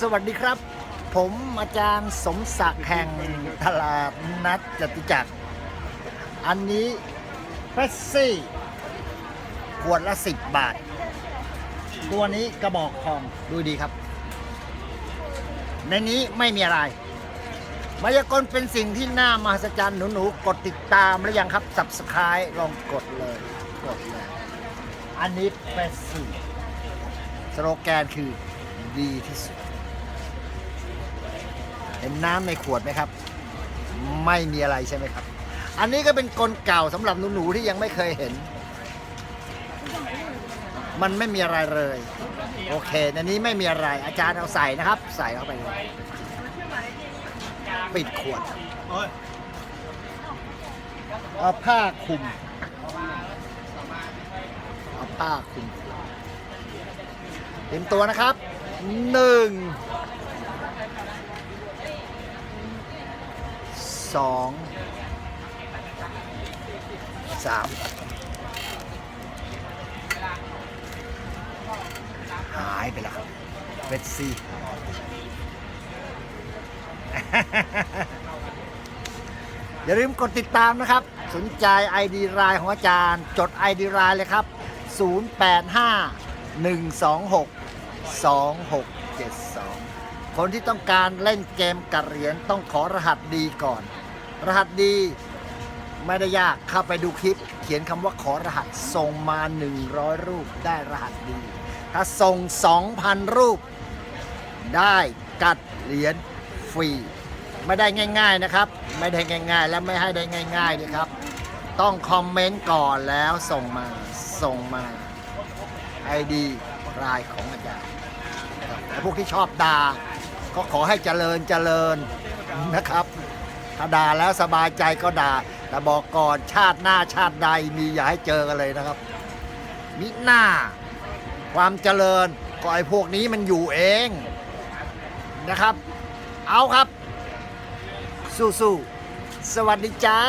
สวัสดีครับ ผมอาจารย์สมศักดิ์แห่งตลาดนัดจตุจักร อันนี้เฟสซี่ขวดละ10บบาท ตัวนี้กระบอกทองดูดีครับ ในนี้ไม่มีอะไร มายากลเป็นสิ่งที่น่ามหัศจรรย์หนูๆกดติดตามแล้วยังครับ subscribe ลองกดเลยกดเลย อันนี้เฟสซี่สโลแกนคือ ดีที่สุด เห็นน้ำในขวดไหมครับ ไม่มีอะไรใช่ไหมครับ อันนี้ก็เป็นกลเก่าสำหรับหนูๆที่ยังไม่เคยเห็น มันไม่มีอะไรเลย โอเคในนี้ไม่มีอะไร อาจารย์เอาใส่นะครับ ใส่เข้าไปเลยปิดขวดเอาผ้าคลุมเอาผ้าคลุมเต็มตัวนะครับ หนึ่งสองสามหายไปแล้วครับเฟสซี่อย่าลืมกดติดตามนะครับ สนใจ ID ไลน์ของอาจารย์ จด ID ไลน์เลยครับ 085 126 2672 คนที่ต้องการเล่นเกมกับเหรียญต้องขอรหัสดีก่อน รหัสดีไม่ได้ยากเข้าไปดูคลิป เขียนคำว่าขอรหัสส่งมา 100 รูปได้รหัสดี ถ้าส่ง 2,000 รูป ได้กัดเหรียญฟรีไม่ได้ง่าย ๆนะครับ ไม่ได้ง่าย ๆ และไม่ให้ได้ง่ายๆนะครับ ต้องคอมเมนต์ก่อนแล้วส่งมาส่งมาไอดีรายของอาจารย์แต่พวกที่ชอบด่าก็ขอให้เจริญเจริญนะครับ ถ้าด่าแล้วสบายใจก็ด่า แต่บอกก่อนชาติหน้าชาติใดมีอย่าให้เจอกันเลยนะครับ มิหน้า ความเจริญก็ไอ้พวกนี้มันอยู่เองนะครับ เอาครับ สู้ๆสวัสดีจ้า